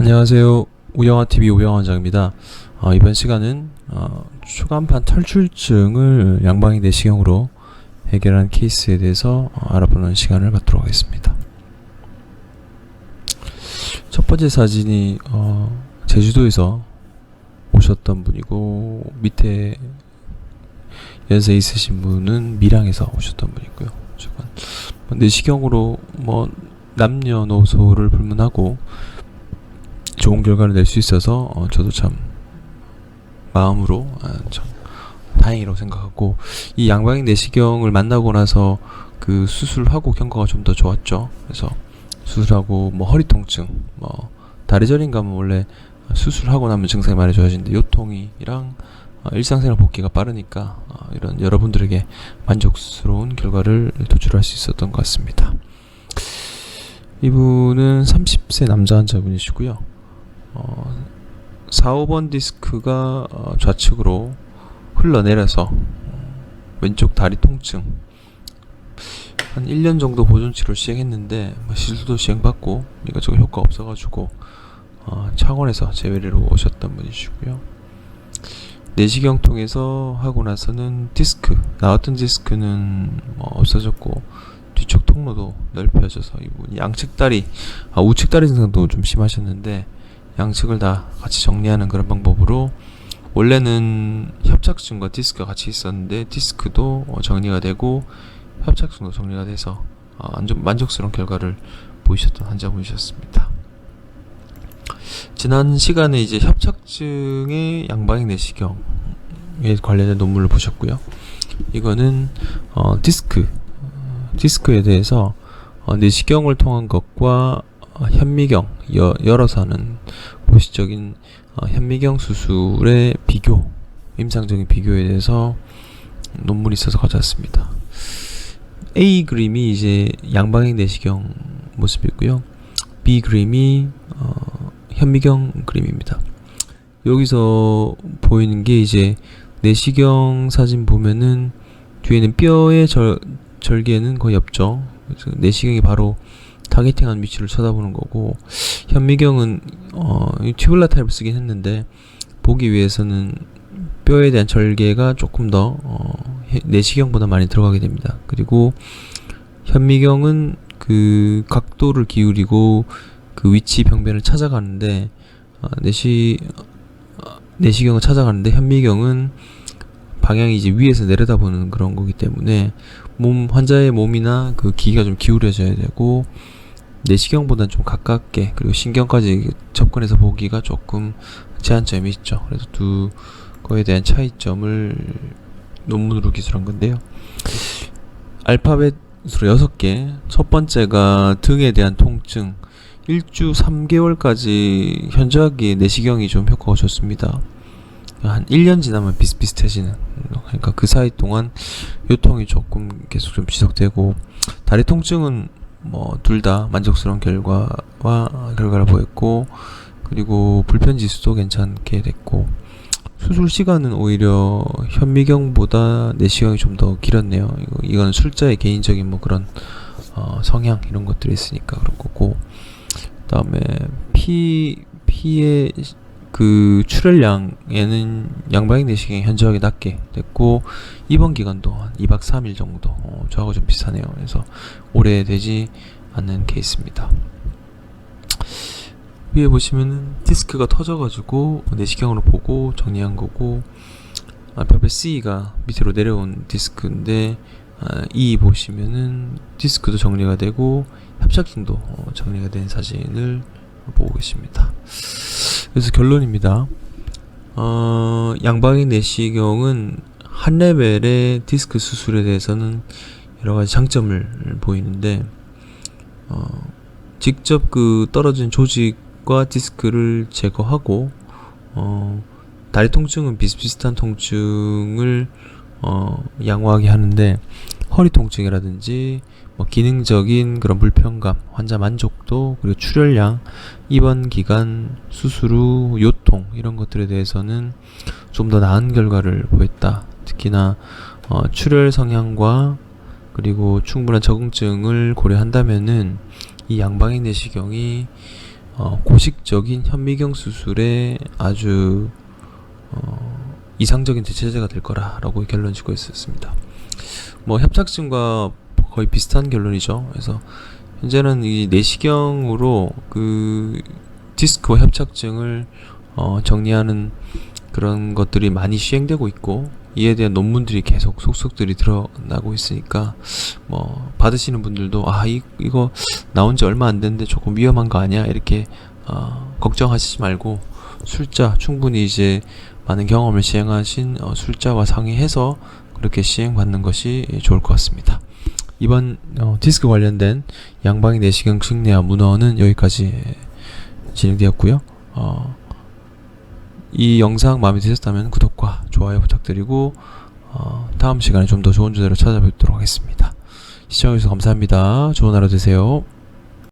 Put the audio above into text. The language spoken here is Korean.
안녕하세요. 우영아 TV 우영원장입니다. 어, 이번 시간은 어, 추간판 탈출증을 양방이 내시경으로 해결한 케이스에 대해서 어, 알아보는 시간을 갖도록 하겠습니다. 첫 번째 사진이 어, 제주도에서 오셨던 분이고 밑에 연세 있으신 분은 밀양에서 오셨던 분이고요. 뭐 내시경으로 뭐 남녀노소를 불문하고 좋은 결과를 낼 수 있어서 어, 저도 참 마음으로 아, 참 다행이라고 생각하고 이 양방향 내시경을 만나고 나서 그 수술하고 경과가 좀 더 좋았죠. 그래서 수술하고 뭐 허리 통증, 뭐 다리 저림 감은 원래 수술하고 나면 증상이 많이 좋아지는데 요통이랑 어, 일상생활 복귀가 빠르니까 어, 이런 여러분들에게 만족스러운 결과를 도출할 수 있었던 것 같습니다. 이분은 30세 남자 환자분이시고요. 어, 4, 5번 디스크가 어, 좌측으로 흘러내려서 어, 왼쪽 다리 통증 한 1년 정도 보존 치료 시행했는데 뭐 시술도 시행받고 이것저것 효과 없어가지고 어, 창원에서 재외로 오셨던 분이시고요. 내시경 통해서 하고 나서는 디스크 나왔던 디스크는 뭐 없어졌고 뒤쪽 통로도 넓혀져서 이분 양측 다리 아, 우측 다리 증상도 좀 심하셨는데 양측을 다 같이 정리하는 그런 방법으로 원래는 협착증과 디스크가 같이 있었는데 디스크도 어, 정리가 되고 협착증도 정리가 돼서 어, 만족, 만족스러운 결과를 보이셨던 환자분이셨습니다. 지난 시간에 이제 협착증의 양방향 내시경에 관련된 논문을 보셨고요. 이거는 어, 디스크 어, 디스크에 대해서 어, 내시경을 통한 것과 어, 현미경 여, 열어서 하는 보시적인 어, 현미경 수술의 비교 임상적인 비교에 대해서 논문이 있어서 가져왔습니다. A 그림이 이제 양방향 내시경 모습이고요. B 그림이 어, 현미경 그림입니다. 여기서 보이는 게 이제 내시경 사진 보면은 뒤에는 뼈의 절, 절개는 거의 없죠. 내시경이 바로 타겟팅한 위치를 쳐다보는 거고 현미경은 어, 이 튜블라 타입을 쓰긴 했는데 보기 위해서는 뼈에 대한 절개가 조금 더 어, 해- 내시경보다 많이 들어가게 됩니다. 그리고 현미경은 그 각도를 기울이고 그 위치 병변을 찾아가는데 어, 내시 어, 내시경을 찾아가는데 현미경은 방향이 이제 위에서 내려다보는 그런 거기 때문에 몸 환자의 몸이나 그 기가 좀 기울여져야 되고 내시경보다는 좀 가깝게 그리고 신경까지 접근해서 보기가 조금 제한점이 있죠. 그래서 두 거에 대한 차이점을 논문으로 기술한 건데요. 알파벳으로 여섯 개. 첫 번째가 등에 대한 통증. 1주 3개월까지 현저하게 내시경이 좀 효과가 좋습니다. 한 1년 지나면 비슷비슷해지는. 그러니까 그 사이 동안 요통이 조금 계속 좀 지속되고 다리 통증은 뭐 둘 다 만족스러운 결과와 결과를 보였고 그리고 불편 지수도 괜찮게 됐고 수술 시간은 오히려 현미경보다 내시경이 좀 더 길었네요. 이건 술자의 개인적인 뭐 그런 어, 성향 이런 것들이 있으니까 그런 거고 그다음에 피 피의 그 출혈량에는 양방향 내시경이 현저하게 낮게 됐고 입원 기간도 한 2박 3일 정도 어, 저하고 좀 비슷하네요. 그래서 오래 되지 않는 케이스입니다. 위에 보시면은 디스크가 터져가지고 내시경으로 보고 정리한 거고 알파벳 C가 밑으로 내려온 디스크인데 아, E 보시면은 디스크도 정리가 되고 협착증도 어, 정리가 된 사진을 보고 계십니다. 그래서 결론입니다. 어, 양방향 내시경은 한 레벨의 디스크 수술에 대해서는 여러 가지 장점을 보이는데 어, 직접 그 떨어진 조직과 디스크를 제거하고 어, 다리 통증은 비슷비슷한 통증을 어, 양호하게 하는데 허리 통증이라든지 뭐 기능적인 그런 불편감, 환자 만족도 그리고 출혈량, 입원 기간, 수술 후 요통 이런 것들에 대해서는 좀 더 나은 결과를 보였다. 특히나 어, 출혈 성향과 그리고 충분한 적응증을 고려한다면은 이 양방향 내시경이 어, 고식적인 현미경 수술의 아주 어, 이상적인 대체제가 될 거라라고 결론 짓고 있었습니다. 뭐 협착증과 거의 비슷한 결론이죠. 그래서 현재는 이 내시경으로 그 디스크와 협착증을 어, 정리하는 그런 것들이 많이 시행되고 있고 이에 대한 논문들이 계속 속속들이 드러나고 있으니까 뭐 받으시는 분들도 아 이, 이거 나온 지 얼마 안 됐는데 조금 위험한 거 아니야 이렇게 어, 걱정하시지 말고 술자 충분히 이제 많은 경험을 시행하신 어, 술자와 상의해서 그렇게 시행받는 것이 좋을 것 같습니다. 이번 어, 디스크 관련된 양방이 내시경 승리와 문어는 여기까지 진행되었고요. 어, 이 영상 마음에 드셨다면 구독과 좋아요 부탁드리고 어, 다음 시간에 좀 더 좋은 주제로 찾아뵙도록 하겠습니다. 시청해주셔서 감사합니다. 좋은 하루 되세요.